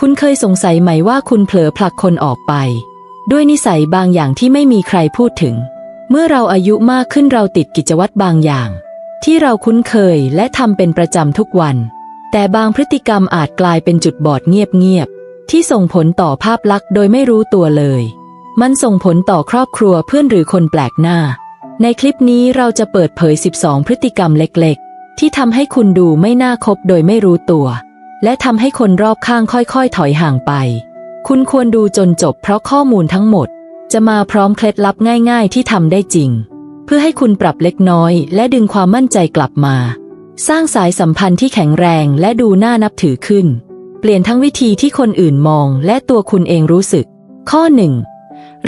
คุณเคยสงสัยไหมว่าคุณเผลอผลักคนออกไป ด้วยนิสัยบางอย่างที่ไม่มีใครพูดถึง เมื่อเราอายุมากขึ้นเราติดกิจวัตรบางอย่าง ที่เราคุ้นเคยและทำเป็นประจำทุกวัน แต่บางพฤติกรรมอาจกลายเป็นจุดบอดเงียบๆที่ส่งผลต่อภาพลักษณ์โดยไม่รู้ตัวเลย มันส่งผลต่อครอบครัวเพื่อนหรือคนแปลกหน้า ในคลิปนี้เราจะเปิดเผย 12 พฤติกรรมเล็กๆ ที่ทำให้คุณดูไม่น่าคบโดยไม่รู้ตัว และทำให้คนรอบข้างค่อยๆ ถอยห่างไป คุณควรดูจนจบเพราะข้อมูลทั้งหมด จะมาพร้อมเคล็ดลับง่ายๆ ที่ทำได้จริง เพื่อให้คุณปรับเล็กน้อย และดึงความมั่นใจกลับมา สร้างสายสัมพันธ์ที่แข็งแรงและดูน่านับถือขึ้น เปลี่ยนทั้งวิธีที่คนอื่นมองและตัวคุณเองรู้สึก ข้อหนึ่ง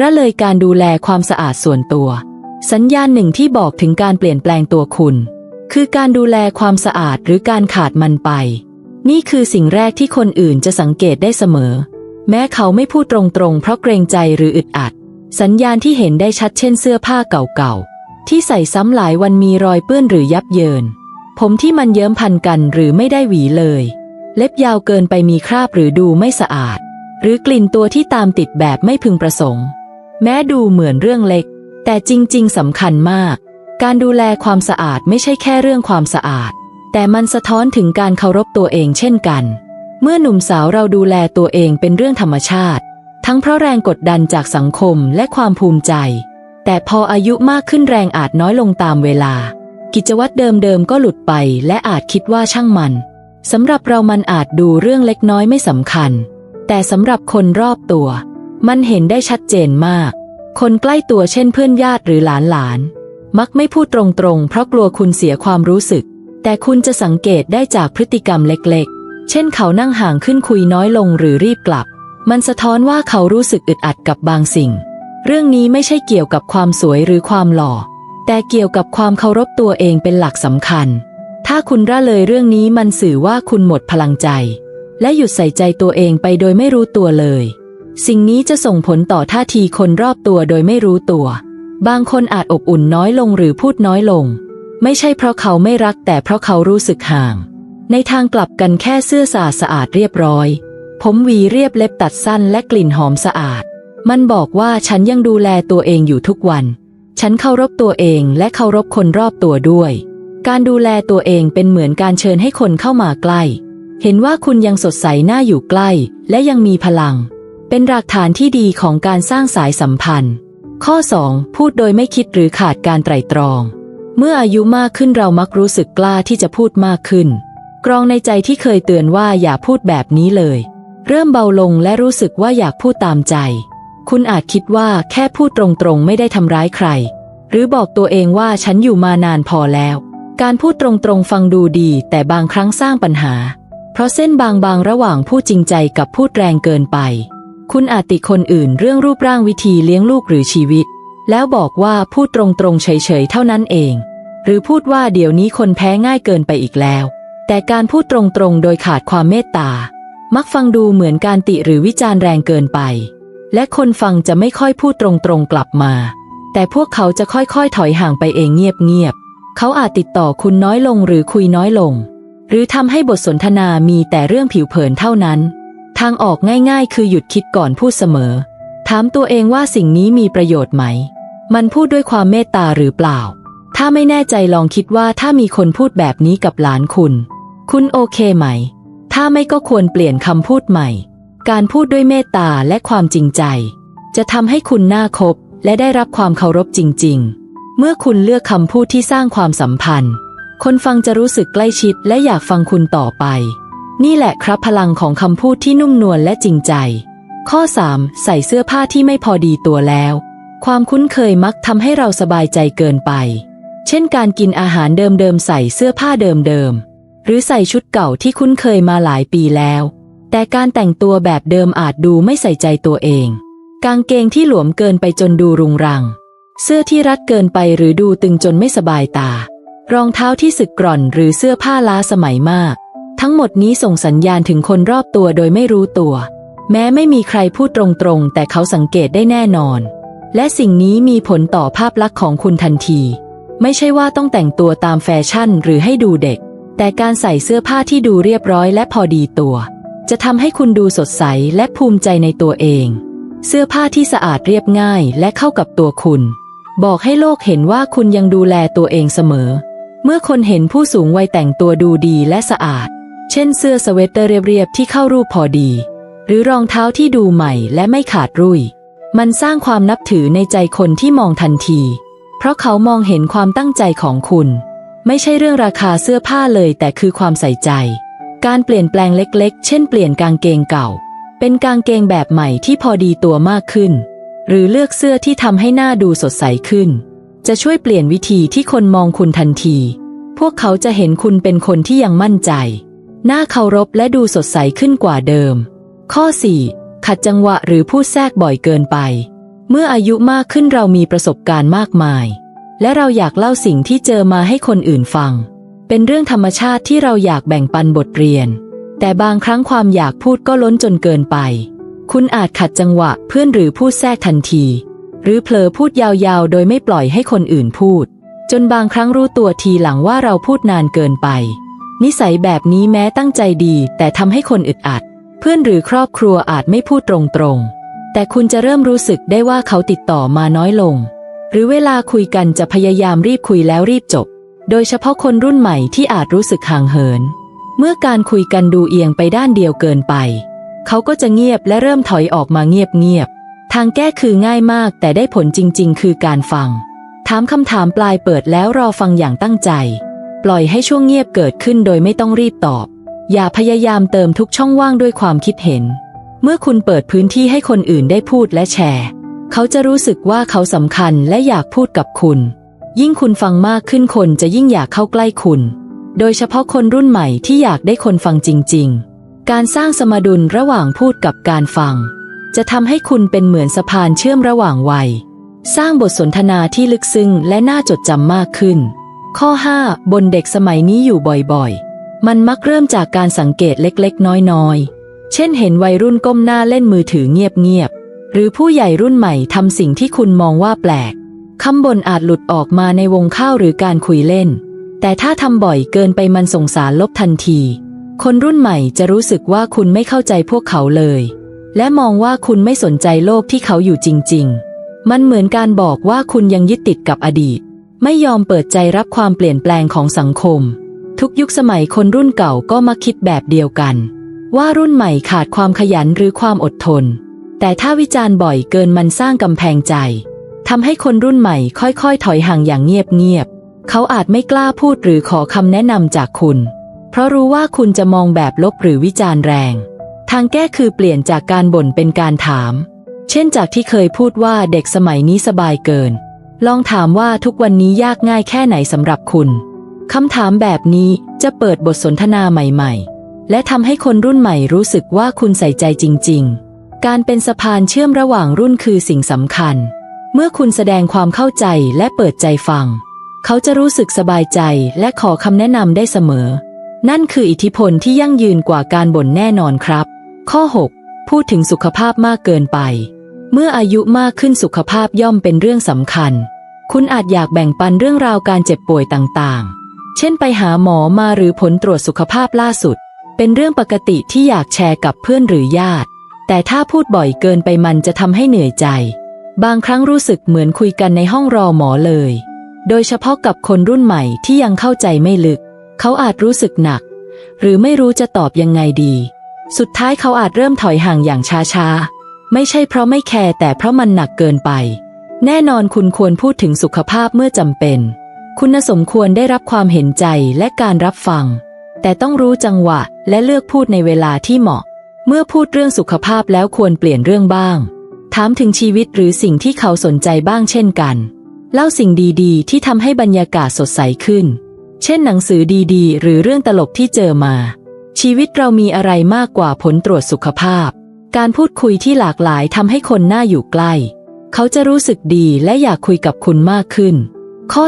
ระเลยการดูแลความสะอาดส่วนตัว สัญญาณหนึ่งที่บอกถึงการเปลี่ยนแปลงตัวคุณ คือการดูแลความสะอาดหรือการขาดมันไป นี่คือสิ่งแรกที่คนอื่นจะสังเกตได้เสมอ แม้เขาไม่พูดตรงๆ เพราะเกรงใจหรืออึดอัด สัญญาณที่เห็นได้ชัดเช่นเสื้อผ้าเก่าๆ ที่ใส่ซ้ำหลายวันมีรอยเปื้อนหรือยับเยิน ผมที่มันเยิ้มพันกันหรือไม่ได้หวีเลย เล็บยาวเกินไปมีคราบหรือดูไม่สะอาด หรือกลิ่นตัวที่ตามติดแบบไม่พึงประสงค์ แม้ดูเหมือนเรื่องเล็ก แต่จริงๆสำคัญมาก การดูแลความสะอาดไม่ใช่แค่เรื่องความสะอาด แต่มันสะท้อนถึงการเคารพตัวเองเช่นกัน เมื่อหนุ่มสาวเราดูแลตัวเองเป็นเรื่องธรรมชาติ ทั้งเพราะแรงกดดันจากสังคมและความภูมิใจ แต่พออายุมากขึ้นแรงอาจน้อยลงตามเวลา กิจวัตรเดิมๆก็หลุดไปและอาจคิดว่าช่างมันสำหรับเรามันอาจดูเรื่องเล็กน้อยไม่สำคัญ แต่สำหรับคนรอบตัว มันเห็นได้ชัดเจนมาก คนใกล้ตัวเช่นเพื่อนญาติหรือหลานหลานๆมักไม่พูดตรงๆ เพราะกลัวคุณเสียความรู้สึก แต่คุณจะสังเกตได้จากพฤติกรรมเล็กๆ เช่นเขานั่งห่างขึ้นคุยน้อยลงหรือรีบกลับ มันสะท้อนว่าเขารู้สึกอึดอัดกับบางสิ่ง เรื่องนี้ไม่ใช่เกี่ยวกับความสวยหรือความหล่อ แต่เกี่ยวกับความเคารพตัวเองเป็นหลักสำคัญ ถ้าคุณละเลยเรื่องนี้มันสื่อว่าคุณหมดพลังใจ และหยุดใส่ใจตัวเองไปโดยไม่รู้ตัวเลย สิ่งนี้จะส่งผลต่อท่าทีคนรอบตัวโดยไม่รู้ตัว บางคนอาจอบอุ่นน้อยลงหรือพูดน้อยลง ไม่ใช่เพราะเขาไม่รักแต่เพราะเขารู้สึกห่าง ในทางกลับกันแค่เสื้อสะอาดสะอาดเรียบร้อย ผมหวีเรียบเล็บตัดสั้นและกลิ่นหอมสะอาด มันบอกว่าฉันยังดูแลตัวเองอยู่ทุกวัน ฉันเคารพตัวเองและเคารพคนรอบตัวด้วย การดูแลตัวเองเป็นเหมือนการเชิญให้คนเข้ามาใกล้ เห็นว่าคุณยังสดใสหน่าอยู่ใกล้ และยังมีพลัง เป็นหลักฐานที่ดีของการสร้างสายสัมพันธ์ ข้อ 2. พูดโดยไม่คิดหรือขาดการไตร่ตรอง เมื่ออายุมากขึ้นเรามักรู้สึกกล้าที่จะพูดมากขึ้น กรองในใจที่เคยเตือนว่าอย่าพูดแบบนี้เลย เริ่มเบาลงและรู้สึกว่าอยากพูดตามใจ คุณอาจคิดว่าแค่พูดตรงๆ ไม่ได้ทำร้ายใคร หรือบอกตัวเองว่าฉันอยู่มานานพอแล้ว การพูดตรงๆฟังดูดี แต่บางครั้งสร้างปัญหา เพราะเส้นบางๆระหว่างพูดจริงใจกับพูดแรงเกินไป คุณอาจติคนอื่นเรื่องรูปร่างวิธีเลี้ยงลูกหรือชีวิต แล้วบอกว่าพูดตรงๆเฉยๆเท่านั้นเอง หรือพูดว่าเดี๋ยวนี้คนแพ้ง่ายเกินไปอีกแล้ว แต่การพูดตรงๆ โดยขาดความเมตตา มักฟังดูเหมือนการติหรือวิจารณ์แรงเกินไป และคนฟังจะไม่ค่อยพูดตรงๆกลับมา แต่พวกเขาจะค่อยๆ ถอยห่างไปเองเงียบๆเขาอาจติดต่อคุณน้อยลงหรือคุยน้อยลง หรือทำให้บทสนทนามีแต่เรื่องผิวเผินเท่านั้น ทางออกง่ายๆ คือหยุดคิดก่อนพูดเสมอ ถามตัวเองว่าสิ่งนี้มีประโยชน์ไหม มันพูดด้วยความเมตตาหรือเปล่า ถ้าไม่แน่ใจลองคิดว่าถ้ามีคนพูดแบบนี้กับหลานคุณ คุณโอเคไหม ถ้าไม่ก็ควรเปลี่ยนคำพูดใหม่ การพูดด้วยเมตตาและความจริงใจ จะทำให้คุณน่าคบและได้รับความเคารพจริง ๆ เมื่อคุณเลือกคำพูดที่สร้างความสัมพันธ์ คนฟังจะรู้สึกใกล้ชิดและอยากฟังคุณต่อไป นี่แหละครับพลังของคำพูดที่นุ่มนวลและจริงใจ ข้อ 3. ใส่เสื้อผ้าที่ไม่พอดีตัวแล้ว ความคุ้นเคยมักทำให้เราสบายใจเกินไป เช่นการกินอาหารเดิมๆใส่เสื้อผ้าเดิมๆ หรือใส่ชุดเก่าที่คุ้นเคยมาหลายปีแล้ว แต่การแต่งตัวแบบเดิมอาจดูไม่ใส่ใจตัวเอง กางเกงที่หลวมเกินไปจนดูรุงรัง เสื้อที่รัดเกินไปหรือดูตึงจนไม่สบายตา รองเท้าที่สึกกร่อนหรือเสื้อผ้าล้าสมัยมาก ทั้งหมดนี้ส่งสัญญาณถึงคนรอบตัวโดยไม่รู้ตัว แม้ไม่มีใครพูดตรงๆ แต่เขาสังเกตได้แน่นอน และสิ่งนี้มีผลต่อภาพลักษณ์ของคุณทันที ไม่ใช่ว่าต้องแต่งตัวตามแฟชั่นหรือให้ดูเด็ก แต่การใส่เสื้อผ้าที่ดูเรียบร้อยและพอดีตัว จะทำให้คุณดูสดใสและภูมิใจในตัวเอง เสื้อผ้าที่สะอาดเรียบง่ายและเข้ากับตัวคุณ บอกให้โลกเห็นว่าคุณยังดูแลตัวเองเสมอ เมื่อคนเห็นผู้สูงวัยแต่งตัวดูดีและสะอาด เช่นเสื้อสเวตเตอร์เรียบๆที่เข้ารูปพอดี หรือรองเท้าที่ดูใหม่และไม่ขาดรุ่ย มันสร้างความนับถือในใจคนที่มองทันที เพราะเขามองเห็นความตั้งใจของคุณ ไม่ใช่เรื่องราคาเสื้อผ้าเลยแต่คือความใส่ใจ การเปลี่ยนแปลงเล็กๆ เช่นเปลี่ยนกางเกงเก่า เป็นกางเกงแบบใหม่ที่พอดีตัวมากขึ้น หรือเลือกเสื้อที่ทำให้หน้าดูสดใสขึ้น จะช่วยเปลี่ยนวิธีที่คนมองคุณทันที พวกเขาจะเห็นคุณเป็นคนที่ยังมั่นใจ หน้าเคารพและดูสดใสขึ้นกว่าเดิม ข้อ 4. ขัดจังหวะหรือพูดแทรกบ่อยเกินไป เมื่ออายุมากขึ้นเรามีประสบการณ์มากมาย และเราอยากเล่าสิ่งที่เจอมาให้คนอื่นฟัง เป็นเรื่องธรรมชาติที่เราอยากแบ่งปันบทเรียน แต่บางครั้งความอยากพูดก็ล้นจนเกินไป คุณอาจขัดจังหวะเพื่อนหรือพูดแทรกทันที หรือเผลอพูดยาวๆ โดยไม่ปล่อยให้คนอื่นพูด จนบางครั้งรู้ตัวทีหลังว่าเราพูดนานเกินไป นิสัยแบบนี้แม้ตั้งใจดี แต่ทำให้คนอึดอัด เพื่อนหรือครอบครัวอาจไม่พูดตรงๆ แต่คุณจะเริ่มรู้สึกได้ว่าเขาติดต่อมาน้อยลง หรือเวลาคุยกันจะพยายามรีบคุยแล้วรีบจบ โดยเฉพาะคนรุ่นใหม่ที่อาจรู้สึกห่างเหิน เมื่อการคุยกันดูเอียงไปด้านเดียวเกินไป เขาก็จะเงียบและเริ่มถอยออกมาเงียบๆทางแก้คือง่ายมากแต่ได้ผลจริง ๆ คือการฟัง ถามคำถามปลายเปิดแล้วรอฟังอย่างตั้งใจ ปล่อยให้ช่วงเงียบเกิดขึ้นโดยไม่ต้องรีบตอบ อย่าพยายามเติมทุกช่องว่างด้วยความคิดเห็น เมื่อคุณเปิดพื้นที่ให้คนอื่นได้พูดและแชร์ เขาจะรู้สึกว่าเขาสำคัญและอยากพูดกับคุณ ยิ่งคุณฟังมากขึ้นคนจะยิ่งอยากเข้าใกล้คุณ โดยเฉพาะคนรุ่นใหม่ที่อยากได้คนฟังจริง ๆ การสร้างสมดุลระหว่างพูดกับการฟัง จะทำให้คุณเป็นเหมือนสะพานเชื่อมระหว่างวัย สร้างบทสนทนาที่ลึกซึ้งและน่าจดจำมากขึ้น ข้อ 5 บนเด็กสมัยนี้อยู่บ่อยๆ มันมักเริ่มจากการสังเกตเล็กๆ น้อยๆ เช่นเห็นวัยรุ่นก้มหน้าเล่นมือถือเงียบๆ หรือผู้ใหญ่รุ่นใหม่ทำสิ่งที่คุณมองว่าแปลก คำบ่นอาจหลุดออกมาในวงข้าวหรือการคุยเล่น แต่ถ้าทำบ่อยเกินไปมันส่งสารลบทันที คนรุ่นใหม่จะรู้สึกว่าคุณไม่เข้าใจพวกเขาเลย และมองว่าคุณไม่สนใจโลกที่เขาอยู่จริง ๆ มันเหมือนการบอกว่าคุณยังยึดติดกับอดีต ไม่ยอมเปิดใจรับความเปลี่ยนแปลงของสังคม ทุกยุคสมัยคนรุ่นเก่าก็มาคิดแบบเดียวกัน ว่ารุ่นใหม่ขาดความขยันหรือความอดทน แต่ถ้าวิจารณ์บ่อยเกินมันสร้างกำแพงใจทำให้คนรุ่นใหม่ค่อยๆ ถอยห่างอย่างเงียบๆเขาอาจไม่กล้าพูดหรือขอคำแนะนำจากคุณ เพราะรู้ว่าคุณจะมองแบบลบหรือวิจารณ์แรง ทางแก้คือเปลี่ยนจากการบ่นเป็นการถาม เช่นจากที่เคยพูดว่าเด็กสมัยนี้สบายเกิน ลองถามว่าทุกวันนี้ยากง่ายแค่ไหนสำหรับคุณคำถามแบบนี้จะเปิดบทสนทนาใหม่ ๆ และทำให้คนรุ่นใหม่รู้สึกว่าคุณใส่ใจจริง ๆ การเป็นสะพานเชื่อมระหว่างรุ่นคือสิ่งสำคัญ เมื่อคุณแสดงความเข้าใจและเปิดใจฟัง เขาจะรู้สึกสบายใจและขอคำแนะนำได้เสมอ นั่นคืออิทธิพลที่ยั่งยืนกว่าการบ่นแน่นอนครับ ข้อ 6 พูดถึงสุขภาพมากเกินไป เมื่ออายุมากขึ้นสุขภาพย่อมเป็นเรื่องสำคัญ คุณอาจอยากแบ่งปันเรื่องราวการเจ็บป่วยต่างๆ เช่นไปหาหมอมาหรือผลตรวจสุขภาพล่าสุด เป็นเรื่องปกติที่อยากแชร์กับเพื่อนหรือญาติ แต่ถ้าพูดบ่อยเกินไปมันจะทำให้เหนื่อยใจ บางครั้งรู้สึกเหมือนคุยกันในห้องรอหมอเลย โดยเฉพาะกับคนรุ่นใหม่ที่ยังเข้าใจไม่ลึก เขาอาจรู้สึกหนัก หรือไม่รู้จะตอบยังไงดี สุดท้ายเขาอาจเริ่มถอยห่างอย่างช้าๆ ไม่ใช่เพราะไม่แคร์แต่เพราะมันหนักเกินไป แน่นอนคุณควรพูดถึงสุขภาพเมื่อจำเป็น คุณสมควรได้รับความเห็นใจและการรับฟัง แต่ต้องรู้จังหวะและเลือกพูดในเวลาที่เหมาะ เมื่อพูดเรื่องสุขภาพแล้วควรเปลี่ยนเรื่องบ้าง ถามถึงชีวิตหรือสิ่งที่เขาสนใจบ้างเช่นกัน เล่าสิ่งดีๆ ที่ทำให้บรรยากาศสดใสขึ้น เช่นหนังสือดีๆ หรือเรื่องตลกที่เจอมา ชีวิตเรามีอะไรมากกว่าผลตรวจสุขภาพ การพูดคุยที่หลากหลายทำให้คนน่าอยู่ใกล้ เขาจะรู้สึกดีและอยากคุยกับคุณมากขึ้น ข้อ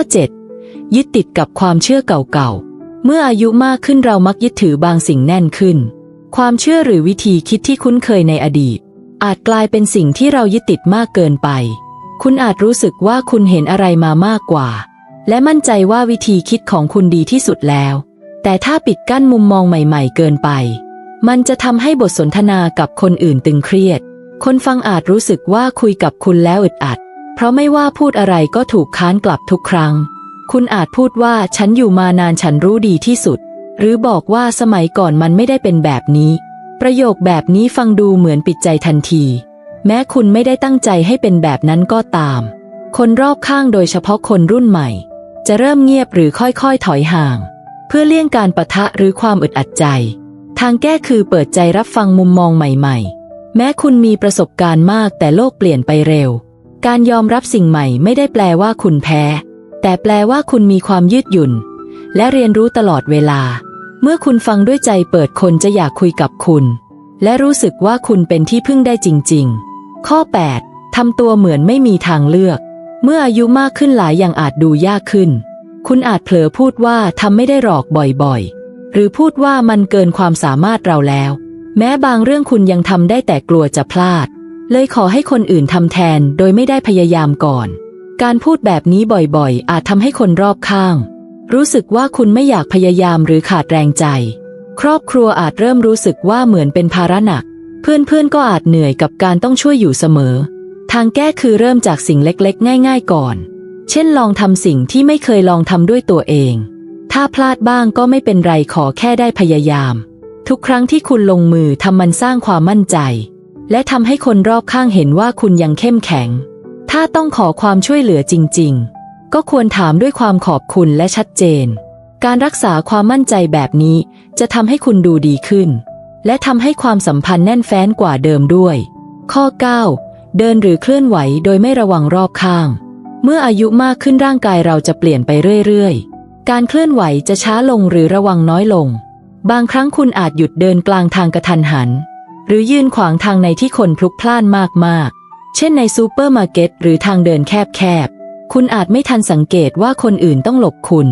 7 ยึดติดกับความเชื่อเก่าๆ เมื่ออายุมากขึ้นเรามักยึดถือบางสิ่งแน่นขึ้น ความเชื่อหรือวิธีคิดที่คุ้นเคยในอดีต อาจกลายเป็นสิ่งที่เรายึดติดมากเกินไป คุณอาจรู้สึกว่าคุณเห็นอะไรมามากกว่า และมั่นใจว่าวิธีคิดของคุณดีที่สุดแล้ว แต่ถ้าปิดกั้นมุมมองใหม่ ๆ เกินไป มันจะทำให้บทสนทนากับคนอื่นตึงเครียด คนฟังอาจรู้สึกว่าคุยกับคุณแล้วอึดอัด เพราะไม่ว่าพูดอะไรก็ถูกค้านกลับทุกครั้ง คุณอาจพูดว่าฉันอยู่มานานฉันรู้ดีที่สุด หรือบอกว่าสมัยก่อนมันไม่ได้เป็นแบบนี้ ประโยคแบบนี้ฟังดูเหมือนปิดใจทันที แม้คุณไม่ได้ตั้งใจให้เป็นแบบนั้นก็ตาม คนรอบข้างโดยเฉพาะคนรุ่นใหม่ จะเริ่มเงียบหรือค่อยๆถอยห่าง เพื่อเลี่ยงการประทะหรือความอึดอัดใจ ทางแก้คือเปิดใจรับฟังมุมมองใหม่ ๆ แม้คุณมีประสบการณ์มากแต่โลกเปลี่ยนไปเร็ว การยอมรับสิ่งใหม่ไม่ได้แปลว่าคุณแพ้ แต่แปลว่าคุณมีความยืดหยุ่น และเรียนรู้ตลอดเวลา เมื่อคุณฟังด้วยใจเปิดคนจะอยากคุยกับคุณ และรู้สึกว่าคุณเป็นที่พึ่งได้จริง ๆ ข้อ 8. ทำตัวเหมือนไม่มีทางเลือก เมื่ออายุมากขึ้นหลายอย่างอาจดูยากขึ้น คุณอาจเผลอพูดว่าทำไม่ได้หรอกบ่อยๆ หรือพูดว่ามันเกินความสามารถเราแล้ว แม้บางเรื่องคุณยังทำได้แต่กลัวจะพลาด เลยขอให้คนอื่นทำแทนโดยไม่ได้พยายามก่อน การพูดแบบนี้บ่อยๆ อาจทำให้คนรอบข้าง รู้สึกว่าคุณไม่อยากพยายามหรือขาดแรงใจ ครอบครัวอาจเริ่มรู้สึกว่าเหมือนเป็นภาระหนัก เพื่อนๆก็อาจเหนื่อยกับการต้องช่วยอยู่เสมอ ทางแก้คือเริ่มจากสิ่งเล็กๆ ง่าย ๆ ก่อน เช่นลองทำสิ่งที่ไม่เคยลองทำด้วยตัวเอง ถ้าพลาดบ้างก็ไม่เป็นไรขอแค่ได้พยายาม ทุกครั้งที่คุณลงมือทำมันสร้างความมั่นใจ และทำให้คนรอบข้างเห็นว่าคุณยังเข้มแข็ง ถ้าต้องขอความช่วยเหลือจริง ๆ ก็ควรถามด้วยความขอบคุณและชัดเจน การรักษาความมั่นใจแบบนี้จะทำให้คุณดูดีขึ้น และทำให้ความสัมพันธ์แน่นแฟ้นกว่าเดิมด้วย ข้อ 9 เดินหรือเคลื่อนไหวโดยไม่ระวังรอบข้าง เมื่ออายุมากขึ้นร่างกายเราจะเปลี่ยนไปเรื่อยๆ การเคลื่อนไหวจะช้าลงหรือระวังน้อยลง บางครั้งคุณอาจหยุดเดินกลางทางกระทันหัน หรือยืนขวางทางในที่คนพลุกพล่านมากๆ เช่นในซูเปอร์มาร์เก็ตหรือทางเดินแคบๆ คุณอาจไม่ทันสังเกตว่าคนอื่นต้องหลบคุณ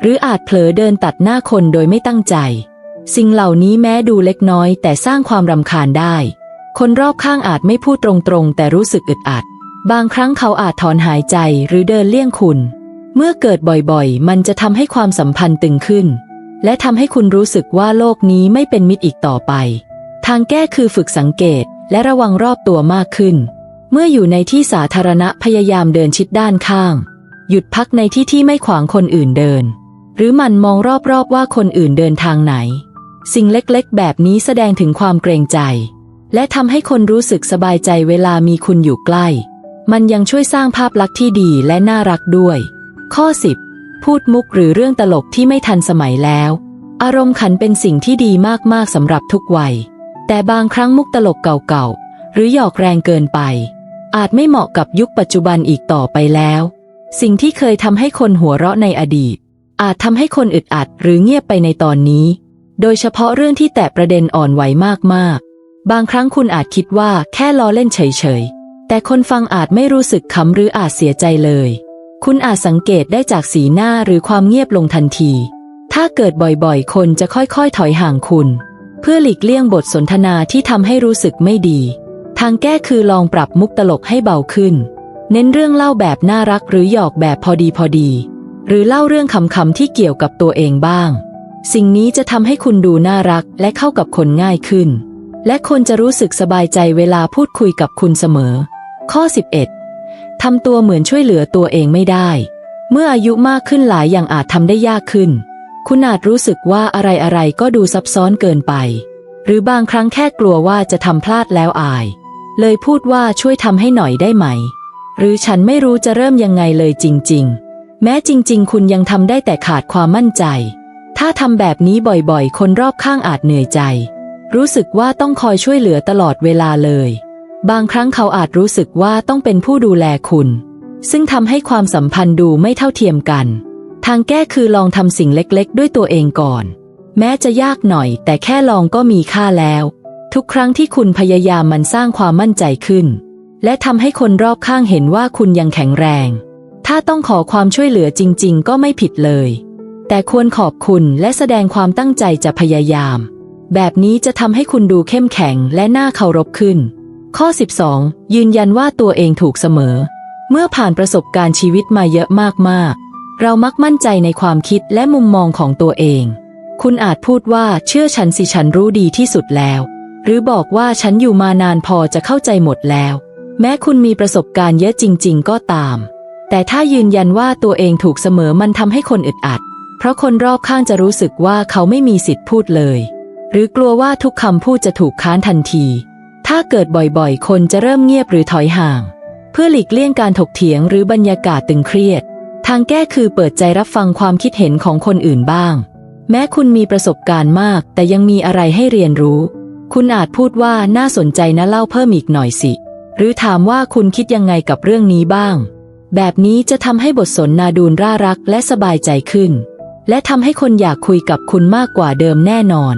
หรืออาจเผลอเดินตัดหน้าคนโดยไม่ตั้งใจ สิ่งเหล่านี้แม้ดูเล็กน้อยแต่สร้างความรำคาญได้ คนรอบข้างอาจไม่พูดตรงๆ แต่รู้สึกอึดอัด บางครั้งเขาอาจถอนหายใจหรือเดินเลี่ยงคุณ เมื่อเกิดบ่อยๆ มันจะทำให้ความสัมพันธ์ตึงขึ้น และทำให้คุณรู้สึกว่าโลกนี้ไม่เป็นมิตรอีกต่อไป ทางแก้คือฝึกสังเกตและระวังรอบตัวมากขึ้น เมื่ออยู่ในที่สาธารณะพยายามเดินชิดด้านข้าง หยุดพักในที่ที่ไม่ขวางคนอื่นเดิน หรือมันมองรอบๆว่าคนอื่นเดินทางไหน สิ่งเล็กๆ แบบนี้แสดงถึงความเกรงใจ และทำให้คนรู้สึกสบายใจเวลามีคุณอยู่ใกล้ มันยังช่วยสร้างภาพลักษณ์ที่ดีและน่ารักด้วย ข้อ 10 พูดมุกหรือเรื่องตลกที่ไม่ทันสมัยแล้ว อารมณ์ขันเป็นสิ่งที่ดีมากๆสำหรับทุกวัย แต่บางครั้งมุกตลกเก่าๆหรือหยอกแรงเกินไป อาจไม่เหมาะกับยุคปัจจุบันอีกต่อไปแล้ว สิ่งที่เคยทำให้คนหัวเราะในอดีต อาจทำให้คนอึดอัดหรือเงียบไปในตอนนี้ โดยเฉพาะเรื่องที่แตะประเด็นอ่อนไหวมากๆ บางครั้งคุณอาจคิดว่าแค่ล้อเล่นเฉยๆ แต่คนฟังอาจไม่รู้สึกขำหรืออาจเสียใจเลย คุณอาจสังเกตได้จากสีหน้าหรือความเงียบลงทันที ถ้าเกิดบ่อยๆ คนจะค่อยๆ ถอยห่างคุณ เพื่อหลีกเลี่ยงบทสนทนาที่ทำให้รู้สึกไม่ดี ทางแก้คือลองปรับมุกตลกให้เบาขึ้น เน้นเรื่องเล่าแบบน่ารักหรือหยอกแบบพอดีพอดี หรือเล่าเรื่องคำๆที่เกี่ยวกับตัวเองบ้าง สิ่งนี้จะทำให้คุณดูน่ารักและเข้ากับคนง่ายขึ้น และคนจะรู้สึกสบายใจเวลาพูดคุยกับคุณเสมอ ข้อ 11ทำตัวเหมือนช่วยเหลือตัวเองไม่ได้ เมื่ออายุมากขึ้นหลายอย่างอาจทำได้ยากขึ้น คุณอาจรู้สึกว่าอะไรอะไรก็ดูซับซ้อนเกินไป หรือบางครั้งแค่กลัวว่าจะทำพลาดแล้วอาย เลยพูดว่าช่วยทำให้หน่อยได้ไหม หรือฉันไม่รู้จะเริ่มยังไงเลยจริง ๆ แม้จริง ๆ คุณยังทำได้แต่ขาดความมั่นใจ ถ้าทำแบบนี้บ่อยๆ คนรอบข้างอาจเหนื่อยใจ รู้สึกว่าต้องคอยช่วยเหลือตลอดเวลาเลย บางครั้งเขาอาจรู้สึกว่าต้องเป็นผู้ดูแลคุณ ซึ่งทำให้ความสัมพันธ์ดูไม่เท่าเทียมกัน ทางแก้คือลองทำสิ่งเล็กๆ ด้วยตัวเองก่อน แม้จะยากหน่อยแต่แค่ลองก็มีค่าแล้ว ทุกครั้งที่คุณพยายามมันสร้างความมั่นใจขึ้น และทำให้คนรอบข้างเห็นว่าคุณยังแข็งแรง ถ้าต้องขอความช่วยเหลือจริง ๆ ก็ไม่ผิดเลย แต่ควรขอบคุณและแสดงความตั้งใจจะพยายาม แบบนี้จะทำให้คุณดูเข้มแข็งและน่าเคารพขึ้น ข้อ 12 ยืนยันว่าตัวเองถูกเสมอ เมื่อผ่านประสบการณ์ชีวิตมาเยอะมากๆ เรามักมั่นใจในความคิดและมุมมองของตัวเอง คุณอาจพูดว่าเชื่อฉันสิฉันรู้ดีที่สุดแล้ว หรือบอกว่าฉันอยู่มานานพอจะเข้าใจหมดแล้ว แม้คุณมีประสบการณ์เยอะจริง ๆ ก็ตาม แต่ถ้ายืนยันว่าตัวเองถูกเสมอมันทำให้คนอึดอัด เพราะคนรอบข้างจะรู้สึกว่าเขาไม่มีสิทธิ์พูดเลย หรือกลัวว่าทุกคำพูดจะถูกค้านทันที ถ้าเกิดบ่อยๆ คนจะเริ่มเงียบหรือถอยห่าง เพื่อหลีกเลี่ยงการถกเถียงหรือบรรยากาศตึงเครียด ทางแก้คือเปิดใจรับฟังความคิดเห็นของคนอื่นบ้าง แม้คุณมีประสบการณ์มาก แต่ยังมีอะไรให้เรียนรู้ คุณอาจพูดว่าน่าสนใจนะเล่าเพิ่มอีกหน่อยสิ หรือถามว่าคุณคิดยังไงกับเรื่องนี้บ้าง แบบนี้จะทำให้บทสนนาดูนร่ารักและสบายใจขึ้น และทำให้คนอยากคุยกับคุณมากกว่าเดิมแน่นอน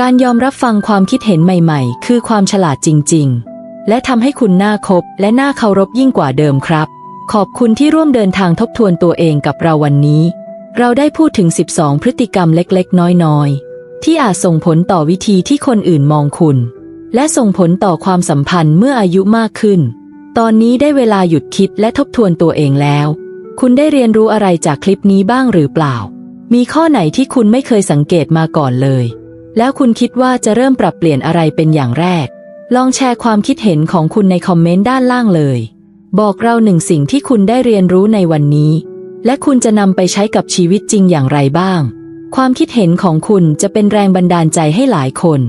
การยอมรับฟังความคิดเห็นใหม่ๆ คือความฉลาดจริง ๆ และทำให้คุณน่าคบและน่าเคารพยิ่งกว่าเดิมครับ ขอบคุณที่ร่วมเดินทางทบทวนตัวเองกับเราวันนี้ เราได้พูดถึง 12 พฤติกรรมเล็กๆ น้อยๆ ที่อาจส่งผลต่อวิธีที่คนอื่นมองคุณ และส่งผลต่อความสัมพันธ์เมื่ออายุมากขึ้น ตอนนี้ได้เวลาหยุดคิดและทบทวนตัวเองแล้ว คุณได้เรียนรู้อะไรจากคลิปนี้บ้างหรือเปล่า มีข้อไหนที่คุณไม่เคยสังเกตมาก่อนเลย แล้วคุณคิดว่าจะเริ่มปรับเปลี่ยนอะไรเป็นอย่างแรก ลองแชร์ความคิดเห็นของคุณในคอมเมนต์ด้านล่างเลย บอกเราหนึ่งสิ่งที่คุณได้เรียนรู้ในวันนี้ และคุณจะนำไปใช้กับชีวิตจริงอย่างไรบ้าง ความคิดเห็นของคุณจะเป็นแรงบันดาลใจให้หลายคน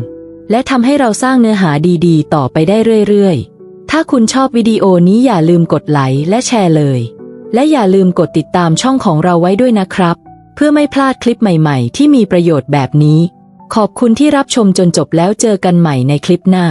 และทำให้เราสร้างเนื้อหาดีๆ ต่อไปได้เรื่อยๆ ถ้าคุณชอบวิดีโอนี้อย่าลืมกดไลค์และแชร์เลย และอย่าลืมกดติดตามช่องของเราไว้ด้วยนะครับ เพื่อไม่พลาดคลิปใหม่ๆ ที่มีประโยชน์แบบนี้ ขอบคุณที่รับชมจนจบแล้วเจอกันใหม่ในคลิปหน้า